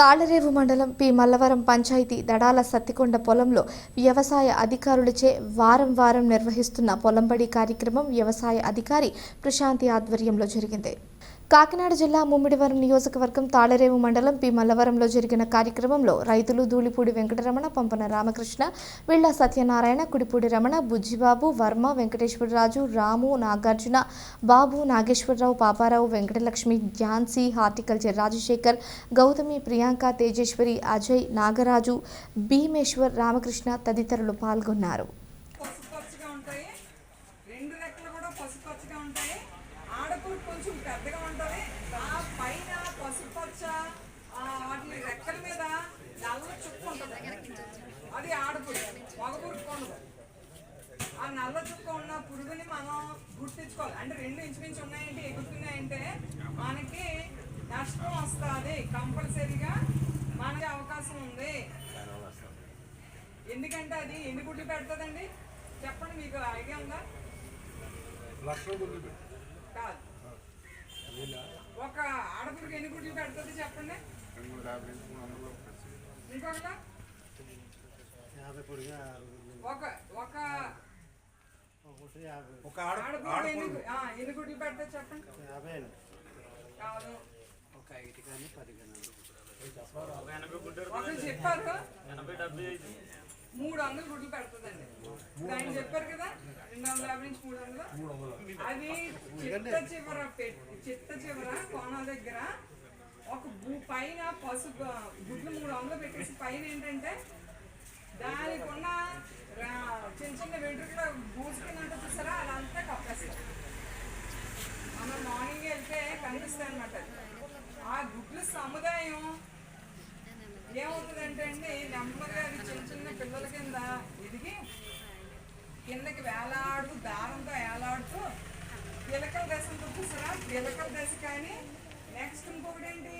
తాళరేవు మండలం పి. మల్లవరం పంచాయతీ దడాల సత్తికొండ పొలంలో వ్యవసాయ అధికారులచే వారం వారం నిర్వహిస్తున్న పొలంబడి కార్యక్రమం వ్యవసాయ అధికారి ప్రశాంతి ఆధ్వర్యంలో జరిగింది. కాకినాడ జిల్లా ముమ్మిడివరం నియోజకవర్గం తాళరేవు మండలం పి మల్లవరంలో జరిగిన కార్యక్రమంలో రైతులు ధూళిపూడి వెంకటరమణ పంపన రామకృష్ణ విళ్ళ సత్యనారాయణ కుడిపూడి రమణ బుజ్జిబాబు వర్మ వెంకటేశ్వరరాజు రాము నాగార్జున బాబు నాగేశ్వరరావు పాపారావు వెంకటలక్ష్మి ఝాన్సీ హార్టికల్చర్ రాజశేఖర్ గౌతమి ప్రియాంక తేజేశ్వరి అజయ్ నాగరాజు భీమేశ్వర్ రామకృష్ణ తదితరులు పాల్గొన్నారు. పసుపచ్చగా ఉంటాయి. రెండు రెక్కలు కూడా పసుపచ్చగా ఉంటాయి. ఆడపురు కొంచెం పెద్దగా ఉంటుంది ఆ పైన పసుపచ్చ వాటి రెక్కల మీద నల్ల చుక్క ఉంటుంది. అది ఆడపురు మగపురుగు కొండదు ఆ నల్ల చుక్క ఉన్న పురుగుని మనం గుర్తించుకోవాలి. అంటే రెండు ఇంచుమించు ఉన్నాయంటే ఎగురుతున్నాయంటే మనకి నష్టం వస్తుంది కంపల్సరీగా. మనకి అవకాశం ఉంది. ఎందుకంటే అది ఎన్ని గుడ్లు పెడుతుందండి? చెప్పండి మీకు ఐడియా ఉందా? లక్ష గుడ్లు కాదు. ఒక ఆడపురికి ఎన్ని గుడ్లు పెడుతుంది చెప్పండి? పొడిగా ఒక ఒక ఒక ఎన్ని గుడ్లు పెడుతుంది చెప్పండి? కాదు. ఒక ఐదు కానీ పది కానీ. చెప్పారు. మూడు వందలు గుడ్లు పెడుతుందండి. ఆయన చెప్పారు కదా? వందల యాభై నుంచి మూడు వందలు అది చిత్త చివర పెట్టి చిత్త చివర కోన దగ్గర ఒక భూ పైన పసుపు గుడ్లు మూడు వందలు పెట్టేసి పైన ఏంటంటే దానికి ఉన్న చిన్న చిన్న వెంట్రుకలు బూసుకున్నంత చూసారా? అదంతా కప్పేస్తారు మనం మార్నింగ్ వెళ్తే కనిపిస్తాయి అనమాట ఆ గుడ్లు సముదాయం ఏమవుతుందంటే అండి నెమ్మదిగా అది చిన్న చిన్న పిల్లల కింద ఎదిగి కిందకి వేలాడుతూ దారంతో వేలాడుతూ పిలకల దశ ఉంటుంది పిలకల దశ కానీ నెక్స్ట్ ఇంకొకటి ఏంటి